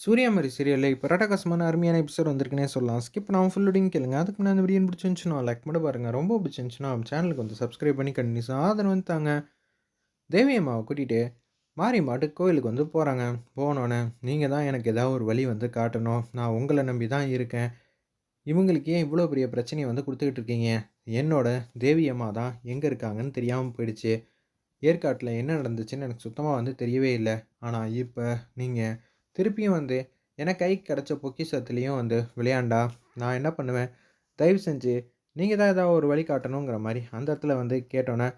சூரியமரி சீரியலில் இப்போ ரட்டகாசமான அருமையான எபிசோட் வந்திருக்குன்னே சொல்லலாம். ஸ்கிப் நான் ஃபுல் லோடிங் கேளுங்க. அதுக்கு முன்னாடி இந்த வீடியோ பிடிச்சிருந்துச்சுன்னா லைக் மட்டும் பாருங்கள் ரொம்ப பிடிச்சிருந்துச்சுன்னா நம்ம சேனலுக்கு வந்து சப்ஸ்கிரைப் பண்ணி கண்டினியூஸாக ஆதரவு வந்து தாங்க கூட்டிகிட்டு மாறி மாட்டு கோயிலுக்கு வந்து போகிறாங்க போனோன்னே நீங்கள் தான் எனக்கு ஏதாவது ஒரு வழி வந்து காட்டணும். நான் உங்களை நம்பி தான் இருக்கேன். இவங்களுக்கு ஏன் இவ்வளோ பெரிய பிரச்சனையை வந்து கொடுத்துக்கிட்டு இருக்கீங்க? என்னோட தேவியம்மா தான் எங்கே இருக்காங்கன்னு தெரியாமல் போயிடுச்சு. ஏற்காட்டில் என்ன நடந்துச்சுன்னு எனக்கு சுத்தமாக வந்து தெரியவே இல்லை. ஆனால் இப்போ நீங்கள் திருப்பியும் வந்து எனக்கு கைக்கு கிடச்ச பொக்கிஷத்துலேயும் வந்து விளையாண்டா நான் என்ன பண்ணுவேன்? தயவு செஞ்சு நீங்கள் தான் ஏதாவது ஒரு வழி காட்டணுங்கிற மாதிரி அந்த இடத்துல வந்து கேட்டோன்னே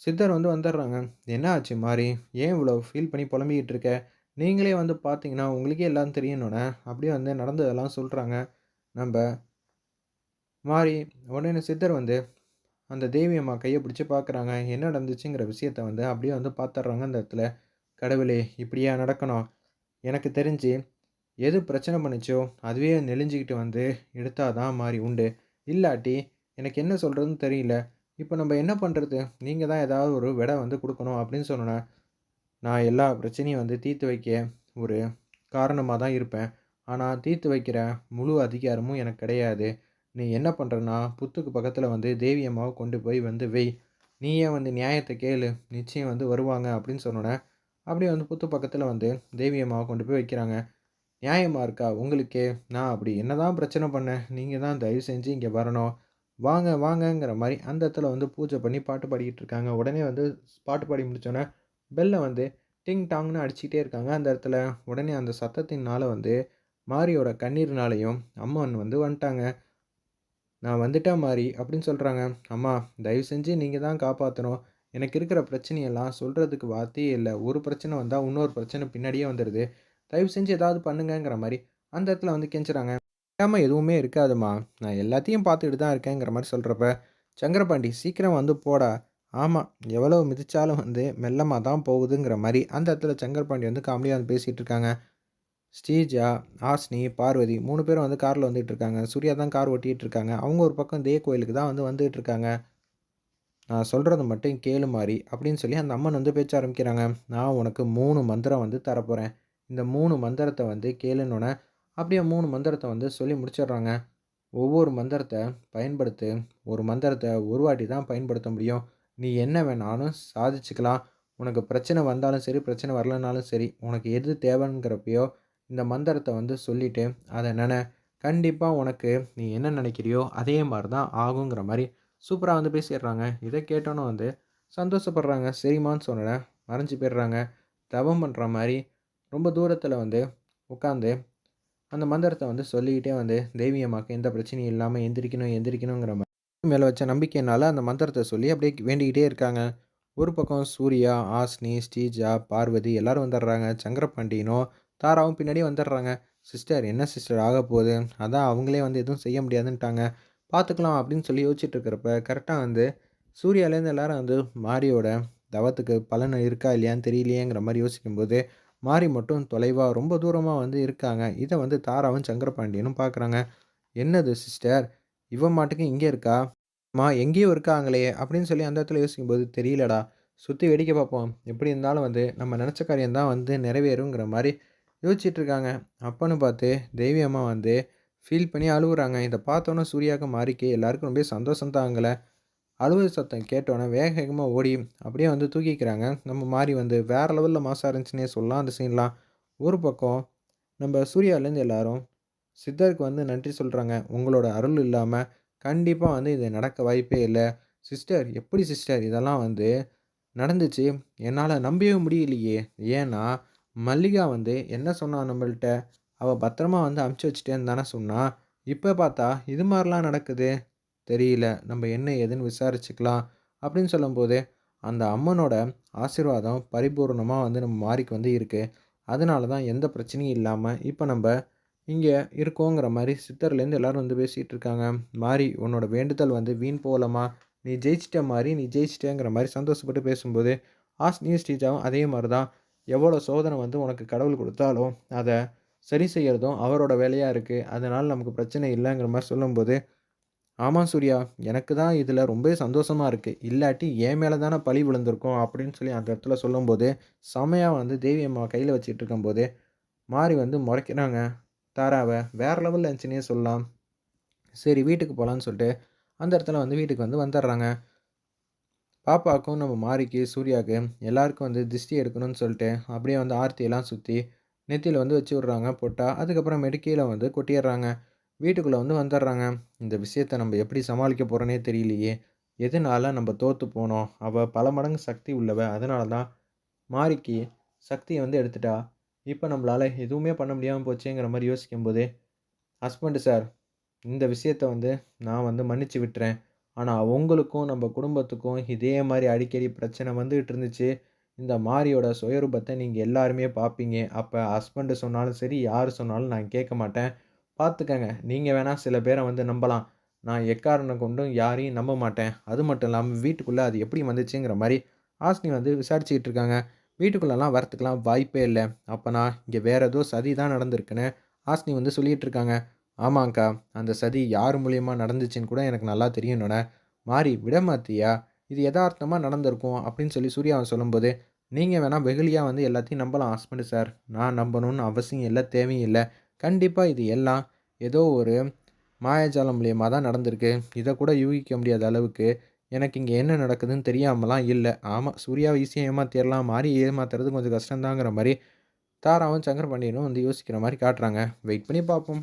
சித்தர் வந்து வந்துடுறாங்க. என்ன ஆச்சு மாறி ஏன் இவ்வளோ ஃபீல் பண்ணி புலம்பிக்கிட்டு இருக்க? நீங்களே வந்து பார்த்தீங்கன்னா உங்களுக்கே எல்லாம் தெரியணுன்னே அப்படியே வந்து நடந்ததெல்லாம் சொல்கிறாங்க நம்ம மாறி உடனே சித்தர் வந்து அந்த தேவி அம்மா கையை பிடிச்சி பார்க்குறாங்க என்ன நடந்துச்சுங்கிற விஷயத்த வந்து அப்படியே வந்து பார்த்துட்றாங்க அந்த இடத்துல. கடவுளே இப்படியா நடக்கணும்? எனக்கு தெரிஞ்சு எது பிரச்சனை பண்ணிச்சோ அதுவே நெளிஞ்சிக்கிட்டு வந்து எடுத்தால் தான் மாறி உண்டு. இல்லாட்டி எனக்கு என்ன சொல்கிறதுன்னு தெரியல. இப்போ நம்ம என்ன பண்ணுறது நீங்கள் தான் ஏதாவது ஒரு விடை வந்து கொடுக்கணும் அப்படின்னு சொன்னேன் நான் எல்லா பிரச்சனையும் வந்து தீர்த்து வைக்க ஒரு காரணமாக தான் இருப்பேன். ஆனால் தீர்த்து வைக்கிற முழு அதிகாரமும் எனக்கு கிடையாது. நீ என்ன பண்ணுறன்னா புத்துக்கு பக்கத்தில் வந்து தேவியம்மாவை கொண்டு போய் வந்து வெய் நீயே வந்து நியாயத்தை கேளு. நிச்சயம் வந்து வருவாங்க அப்படின்னு சொன்னோன்னே அப்படியே வந்து புத்து பக்கத்தில் வந்து தேவி அம்மாவை கொண்டு போய் வைக்கிறாங்க. நியாயமாக இருக்கா? உங்களுக்கே நான் அப்படி என்ன தான் பிரச்சனை பண்ணேன்? நீங்கள் தான் தயவு செஞ்சு இங்கே வரணும். வாங்க வாங்கங்கிற மாதிரி அந்த இடத்துல வந்து பூஜை பண்ணி பாட்டு பாடிக்கிட்டு இருக்காங்க. உடனே வந்து பாட்டு பாடி முடித்தோன்னே பெல்லை வந்து டிங் டாங்னு அடிச்சுக்கிட்டே இருக்காங்க. அந்த இடத்துல உடனே அந்த சத்தத்தினால வந்து மாரியோட கண்ணீர்னாலையும் அம்மன் வந்து வந்துட்டாங்க. நான் வந்துட்டேன் மாறி அப்படின்னு சொல்கிறாங்க அம்மா தயவு செஞ்சு நீங்கள் தான் காப்பாற்றணும் எனக்கு இருக்கிற பிரச்சனையெல்லாம் சொல்கிறதுக்கு வார்த்தையே இல்லை. ஒரு பிரச்சனை வந்தால் இன்னொரு பிரச்சனை பின்னாடியே வந்துடுது தயவு செஞ்சு ஏதாவது பண்ணுங்கங்கிற மாதிரி அந்த இடத்துல வந்து கெஞ்சுறாங்க. இல்லாமல் எதுவுமே இருக்காதுமா நான் எல்லாத்தையும் பார்த்துக்கிட்டு தான் இருக்கேங்கிற மாதிரி சொல்கிறப்ப சங்கரபாண்டி சீக்கிரம் வந்து போடா. ஆமாம் எவ்வளோ மிதித்தாலும் வந்து மெல்லமாக தான் போகுதுங்கிற மாதிரி அந்த இடத்துல சங்கரபாண்டி வந்து காமெடியாக வந்து பேசிகிட்டு இருக்காங்க. ஸ்ரீஜா ஆஸ்னி பார்வதி மூணு பேரும் வந்து காரில் வந்துட்டு இருக்காங்க. சூர்யா தான் கார் ஓட்டிகிட்டு இருக்காங்க. அவங்க ஒரு பக்கம் தே கோயிலுக்கு தான் வந்து வந்துகிட்டு இருக்காங்க. நான் சொல்கிறத மட்டும் கேளு மாதிரி அப்படின்னு சொல்லி அந்த அம்மன் வந்து பேச்ச ஆரம்பிக்கிறாங்க. நான் உனக்கு மூணு மந்திரம் வந்து தரப்போகிறேன் இந்த மூணு மந்திரத்தை வந்து கேளுன்னொன்னே அப்படியே மூணு மந்திரத்தை வந்து சொல்லி முடிச்சிடுறாங்க. ஒவ்வொரு மந்திரத்தை பயன்படுத்து ஒரு மந்திரத்தை ஒரு வாட்டி தான் பயன்படுத்த முடியும். நீ என்ன வேணாலும் சாதிச்சுக்கலாம். உனக்கு பிரச்சனை வந்தாலும் சரி பிரச்சனை வரலனாலும் சரி உனக்கு எது தேவைங்கிறப்பையோ இந்த மந்திரத்தை வந்து சொல்லிவிட்டு அதை நினை கண்டிப்பாக உனக்கு நீ என்ன நினைக்கிறியோ அதே மாதிரி தான் ஆகுங்கிற மாதிரி சூப்பராக வந்து பேசிடுறாங்க. இதை கேட்டோன்னே வந்து சந்தோஷப்படுறாங்க. சரிமான்னு சொன்னேன் மறைஞ்சு போயிடுறாங்க. தவம் பண்ணுற மாதிரி ரொம்ப தூரத்தில் வந்து உட்காந்து அந்த மந்திரத்தை வந்து சொல்லிக்கிட்டே வந்து தேவி எந்த பிரச்சனையும் இல்லாமல் எந்திரிக்கணும் எந்திரிக்கணுங்கிற மாதிரி மேலே வச்ச நம்பிக்கையினால அந்த மந்திரத்தை சொல்லி அப்படியே வேண்டிக்கிட்டே இருக்காங்க. ஒரு பக்கம் சூர்யா ஆஸ்னி ஸ்ரீஜா பார்வதி எல்லோரும் வந்துடுறாங்க. சங்கரபாண்டியனும் தாராவும் பின்னாடி வந்துடுறாங்க. சிஸ்டர் என்ன சிஸ்டர் ஆக போகுது? அதான் அவங்களே வந்து எதுவும் செய்ய முடியாதுன்ட்டாங்க. பார்த்துக்கலாம் அப்படின்னு சொல்லி யோசிச்சுட்டு இருக்கிறப்ப கரெக்டாக வந்து சூர்யாலேருந்து எல்லாரும் வந்து மாரியோட தவத்துக்கு பலன் இருக்கா இல்லையான்னு தெரியலையேங்கிற மாதிரி யோசிக்கும்போது மாரி மட்டும் தொலைவாக ரொம்ப தூரமாக வந்து இருக்காங்க. இதை வந்து தாராவும் சங்கரபாண்டியனும் பார்க்குறாங்க என்னது சிஸ்டர் இவன் மாட்டுக்கு இங்கே இருக்கா? மா எங்கேயோ இருக்காங்களே அப்படின்னு சொல்லி அந்த இடத்துல யோசிக்கும்போது தெரியலடா. சுற்றி வெடிக்க பார்ப்போம். எப்படி இருந்தாலும் வந்து நம்ம நினச்ச காரியம் தான் வந்து நிறைவேறுங்கிற மாதிரி யோசிச்சுட்ருக்காங்க. அப்பன்னு பார்த்து தெய்வியம்மா வந்து ஃபீல் பண்ணி அழுகுறாங்க இதை பார்த்தோன்னே சூர்யாவுக்கு மாறிக்கு எல்லாருக்கும் ரொம்ப சந்தோஷம் தாங்கலை அழுவது சத்தம் கேட்டோன்னே வேகமாக ஓடி அப்படியே வந்து தூக்கிக்கிறாங்க. நம்ம மாறி வந்து வேறு லெவலில் மாசாக இருந்துச்சுன்னே சொல்லலாம் அந்த சீன்லாம் ஒரு பக்கம் நம்ம சூர்யாவிலேருந்து எல்லாரும் சித்தருக்கு வந்து நன்றி சொல்கிறாங்க உங்களோட அருள் இல்லாமல் கண்டிப்பாக வந்து இது நடக்க வாய்ப்பே இல்லை. சிஸ்டர் எப்படி சிஸ்டர் இதெல்லாம் வந்து நடந்துச்சு. என்னால் நம்பவே முடியலையே. ஏன்னா மல்லிகா வந்து என்ன சொன்னான் நம்மள்கிட்ட அவள் பத்திரமா வந்து அமுச்சு வச்சுட்டேன்னு தானே சொன்னான் இப்போ பார்த்தா இது மாதிரிலாம் நடக்குது? தெரியல. நம்ம என்ன ஏதுன்னு விசாரிச்சுக்கலாம் அப்படின்னு சொல்லும்போது அந்த அம்மனோட ஆசீர்வாதம் பரிபூர்ணமாக வந்து நம்ம மாறிக்கு வந்து இருக்குது அதனால தான் எந்த பிரச்சனையும் இல்லாமல் இப்போ நம்ம இங்கே இருக்கோங்கிற மாதிரி சித்தர்லேருந்து எல்லோரும் வந்து பேசிகிட்டு இருக்காங்க. மாறி உன்னோட வேண்டுதல் வந்து வீண் போகலமா நீ ஜெயிச்சிட்ட மாதிரி நீ ஜெயிச்சிட்டேங்கிற மாதிரி சந்தோஷப்பட்டு பேசும்போது ஆஸ் நியூஸ் டீச்சாவும் அதே மாதிரி தான். எவ்வளோ சோதனை வந்து உனக்கு கடவுள் கொடுத்தாலும் அதை சரி செய்கிறதும் அவரோட வேலையாக இருக்குது அதனால் நமக்கு பிரச்சனை இல்லைங்கிற மாதிரி சொல்லும்போது ஆமாம் சூர்யா எனக்கு தான் இதில் ரொம்ப சந்தோஷமாக இருக்குது இல்லாட்டி என் மேலே தானே பழி விழுந்திருக்கும். அப்படின்னு சொல்லி அந்த இடத்துல சொல்லும்போது செமையாக வந்து தேவி அம்மா கையில் வச்சுட்டு இருக்கும்போது மாறி வந்து முறைக்கிறாங்க. தாராவை வேறு லெவலில் இருந்துச்சுன்னே சொல்லலாம். சரி வீட்டுக்கு போகலான்னு சொல்லிட்டு அந்த இடத்துல வந்து வீட்டுக்கு வந்து வந்துடுறாங்க. பாப்பாவுக்கும் நம்ம மாறிக்கு சூர்யாவுக்கு எல்லாருக்கும் வந்து திருஷ்டி எடுக்கணும்னு சொல்லிட்டு அப்படியே வந்து ஆர்த்தியெல்லாம் சுற்றி நெத்தியில் வந்து வச்சு விட்றாங்க போட்டால் அதுக்கப்புறம் மெடுக்கையில் வந்து கொட்டிடுறாங்க. வீட்டுக்குள்ளே வந்து வந்துடுறாங்க. இந்த விஷயத்தை நம்ம எப்படி சமாளிக்க போகிறோன்னே தெரியலையே. எதனால நம்ம தோற்று போனோம்? அவள் பல மடங்கு சக்தி உள்ளவ அதனால தான் மாறிக்கு சக்தியை வந்து எடுத்துட்டா. இப்போ நம்மளால் எதுவுமே பண்ண முடியாமல் போச்சேங்கிற மாதிரி யோசிக்கும்போது ஹஸ்பண்டு சார் இந்த விஷயத்த வந்து நான் வந்து மன்னிச்சு விட்டுறேன். ஆனால் உங்களுக்கும் நம்ம குடும்பத்துக்கும் இதே மாதிரி அடிக்கடி பிரச்சனை வந்துகிட்டு இருந்துச்சு. இந்த மாரியோட சுயரூபத்தை நீங்கள் எல்லாருமே பார்ப்பீங்க அப்போ ஹஸ்பண்டு சொன்னாலும் சரி யார் சொன்னாலும் நான் கேட்க மாட்டேன். பார்த்துக்கங்க நீங்கள் வேணால் சில பேரை வந்து நம்பலாம். நான் எக்காரனை கொண்டும் யாரையும் நம்ப மாட்டேன். அது மட்டும் இல்லாமல் வீட்டுக்குள்ளே அது எப்படி வந்துச்சுங்கிற மாதிரி ஆஸ்னி வந்து விசாரிச்சுக்கிட்டு இருக்காங்க. வீட்டுக்குள்ளெல்லாம் வரத்துக்கெலாம் வாய்ப்பே இல்லை. அப்போனா இங்கே வேறு ஏதோ சதி தான் நடந்திருக்குன்னு ஆஸ்னி வந்து சொல்லிகிட்டு இருக்காங்க. ஆமாங்க்கா அந்த சதி யார் மூலியமாக நடந்துச்சுன்னு கூட எனக்கு நல்லா தெரியும்னோட மாறி விடமாத்தியா இது யதார்த்தமாக நடந்திருக்கும் அப்படின்னு சொல்லி சூர்யாவை சொல்லும்போது நீங்கள் வேணால் வெகுலியாக வந்து எல்லாத்தையும் நம்பலாம் ஹஸ்பண்டு சார். நான் நம்பணும்னு அவசியம் இல்லை தேவையும் இல்லை. கண்டிப்பாக இது எல்லாம் ஏதோ ஒரு மாயாஜாலம் மூலியமாக தான் நடந்திருக்கு. இதை கூட யூகிக்க முடியாத அளவுக்கு எனக்கு இங்கே என்ன நடக்குதுன்னு தெரியாமலாம் இல்லை. ஆமாம் சூர்யாவை ஈஸியாக ஏமாத்திடலாம் மாறி ஏமாத்துறது கொஞ்சம் கஷ்டம்தாங்கிற மாதிரி தாராவும் சங்கர் பாண்டியனும் வந்து யோசிக்கிற மாதிரி காட்டுறாங்க. வெயிட் பண்ணி பார்ப்போம்.